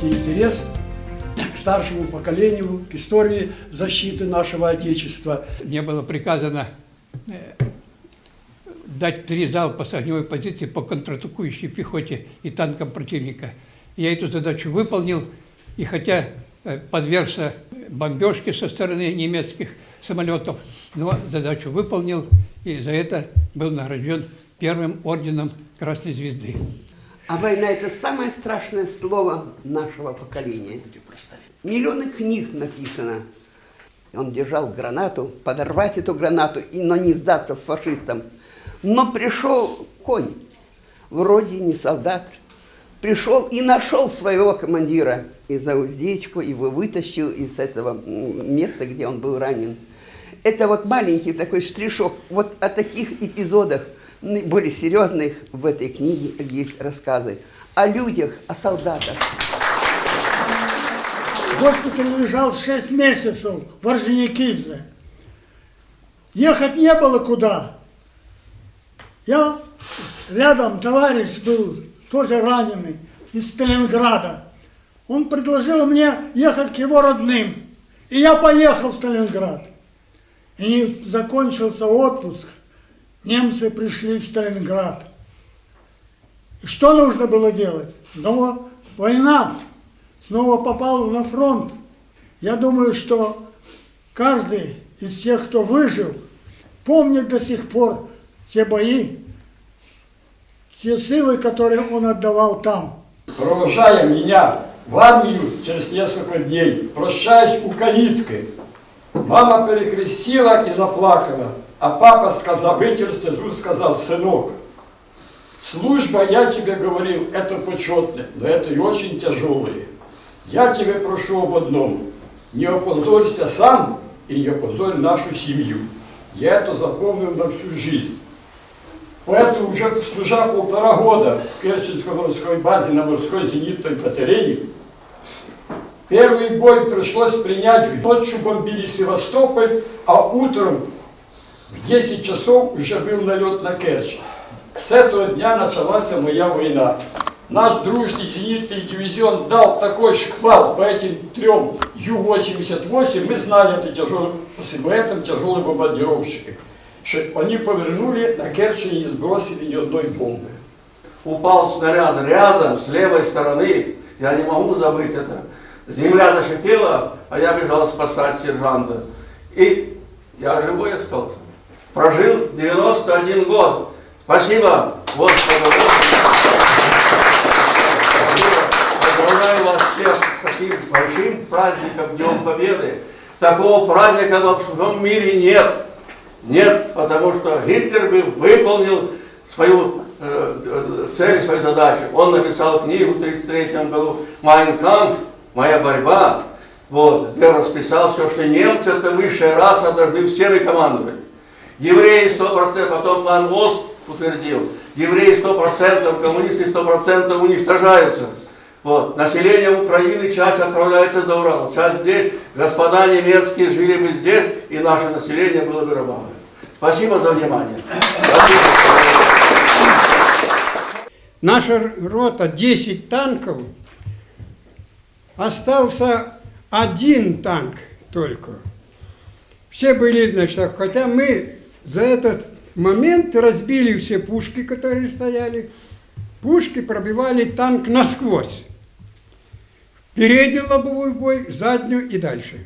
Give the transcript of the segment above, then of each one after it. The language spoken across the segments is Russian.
проявляете интерес к старшему поколению, к истории защиты нашего Отечества. Мне было приказано э, дать три залпа с огневой позиции по контратакующей пехоте и танкам противника. Я эту задачу выполнил, и хотя э, подвергся бомбежке со стороны немецких самолетов, но задачу выполнил, и за это был награжден первым орденом Красной Звезды. А война – это самое страшное слово нашего поколения. Миллионы книг написано. Он держал гранату, подорвать эту гранату, и, но не сдаться фашистам. Но пришел конь, вроде не солдат, пришел и нашел своего командира и за уздечку, его вытащил из этого места, где он был ранен. Это вот маленький такой штришок. Вот о таких эпизодах, более серьезных, в этой книге есть рассказы. О людях, о солдатах. В госпитале лежал 6 месяцев в Орджоникидзе. Ехать не было куда. Я рядом товарищ был, тоже раненый, из Сталинграда. Он предложил мне ехать к его родным. И я поехал в Сталинград. И закончился отпуск. Немцы пришли в Сталинград. И что нужно было делать? Но война снова попал на фронт. Я думаю, что каждый из тех, кто выжил, помнит до сих пор те бои, те силы, которые он отдавал там. Провожая меня в армию через несколько дней, прощаясь у калитки, мама перекрестила и заплакала, а папа сказал, вытер слезу, сказал, сынок, служба, я тебе говорил, это почетно, но это и очень тяжелое. Я тебе прошу об одном, не опозорься сам и не опозорь нашу семью. Я это запомнил на всю жизнь. Поэтому уже служа полтора года в Керченской морской базе на морской зенитной батарее, первый бой пришлось принять, ночью бомбили Севастополь, а утром в 10 часов уже был налет на Керчь. С этого дня началась моя война. Наш дружный зенитный дивизион дал такой шквал по этим трем Ю-88, мы знали это тяжелый, по этом тяжелые бомбардировщики, что они повернули на Керчь и не сбросили ни одной бомбы. упал снаряд рядом, с левой стороны, я не могу забыть это. Земля зашипела, а я бежал спасать сержанта. И я живой остался. Прожил 91 год. Спасибо, Господу. Поздравляю вас всех с таким большим праздником, Днем Победы. Такого праздника во всем мире нет. Нет, потому что Гитлер бы выполнил свою э, э, цель, свою задачу. Он написал книгу в 1933 году «Майн кампф», «Моя борьба», вот, где расписал все, что немцы это высшая раса, должны всеми командовать. Евреи 100%, потом план ОСТ утвердил, евреи 100%, коммунисты 100% уничтожаются. Вот. Население Украины, часть отправляется за Урал, часть здесь. Господа немецкие жили бы здесь, и наше население было бы рабами. Спасибо за внимание. Спасибо. Наша рота 10 танков, остался один танк только. Все были, значит, хотя мы за этот момент разбили все пушки, которые стояли. Пушки пробивали танк насквозь. Передний лобовой бой, заднюю и дальше.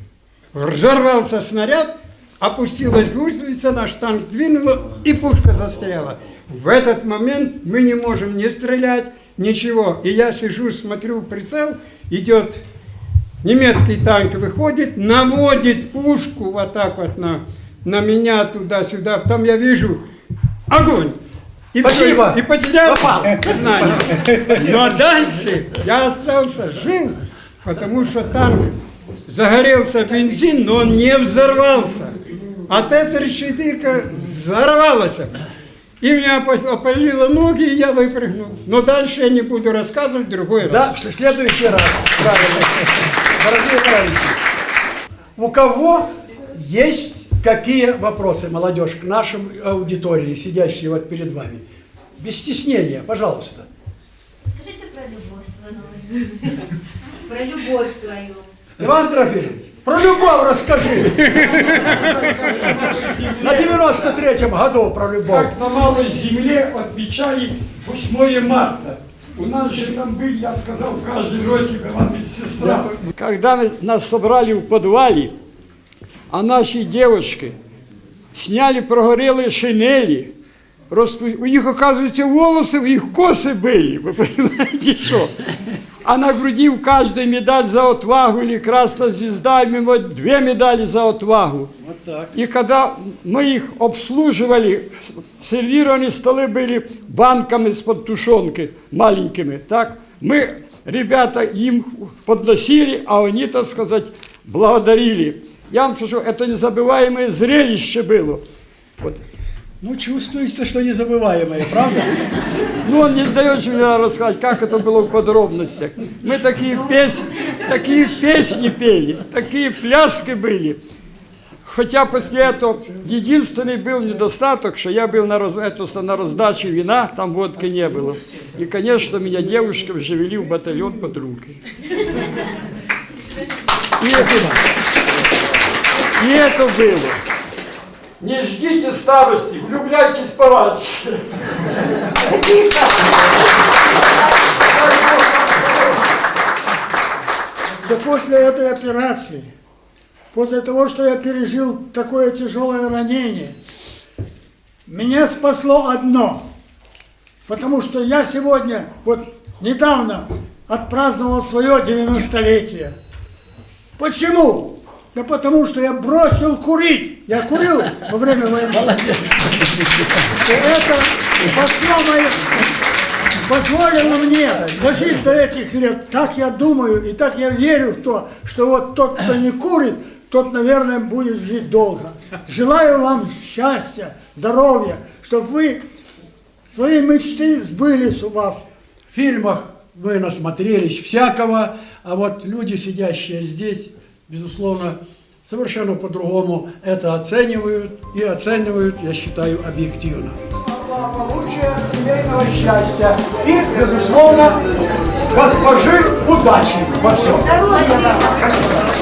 Взорвался снаряд, опустилась гусеница, наш танк двинуло, и пушка застряла. В этот момент мы не можем не стрелять, ничего. И я сижу, смотрю прицел, идет немецкий танк, выходит, наводит пушку вот так вот на, на меня туда-сюда. Там я вижу огонь. И Спасибо. и потерял Попал. сознание. Но дальше я остался жив, потому что танк загорелся бензин, но он не взорвался. От этой решетырка взорвалась. И меня опа- опалило ноги, и я выпрыгнул. Но дальше я не буду рассказывать другой раз. Да, в следующий раз. Правильно. Дорогие товарищи, у кого есть какие вопросы, молодежь, к нашим аудитории, сидящей вот перед вами? Без стеснения, пожалуйста. Скажите про любовь свою новую. про любовь свою. Иван Трофимович, про любовь расскажи. На 93-м году про любовь. Как на малой земле отмечали 8 марта. У нас же там был, я сказал, в каждой роте была медсестра. Когда мы- нас собрали в подвале, а наши девушки сняли прогорелые шинели, распу- у них, оказывается, волосы, в их косы были, вы понимаете, что? А на груди у каждой медаль за отвагу или красная звезда, и мимо две медали за отвагу. Вот так. И когда мы их обслуживали, сервированные столы были банками из-под тушенки маленькими, так? Мы, ребята, им подносили, а они, так сказать, благодарили. Я вам скажу, это незабываемое зрелище было. Вот. Ну, чувствуется, что незабываемое, правда? Ну, он не дает мне рассказать, как это было в подробностях. Мы такие, пес... такие песни пели, такие пляски были. Хотя после этого единственный был недостаток, что я был на, раз... это, на раздаче вина, там водки не было. И, конечно, меня девушка вживели в батальон под руки. И, и это было. Не ждите старости, влюбляйтесь пораньше. Да после этой операции, после того, что я пережил такое тяжелое ранение, меня спасло одно. Потому что я сегодня, вот недавно отпраздновал свое 90-летие. Почему? Да потому что я бросил курить. Я курил во время войны. И это спасло мое, позволило мне дожить до этих лет. Так я думаю и так я верю в то, что вот тот, кто не курит, тот, наверное, будет жить долго. Желаю вам счастья, здоровья, чтобы вы свои мечты сбылись у вас. В фильмах вы насмотрелись всякого, а вот люди, сидящие здесь, безусловно, совершенно по-другому это оценивают и оценивают, я считаю, объективно. Благополучия, семейного счастья и, безусловно, госпожи удачи во всем. Здоровья!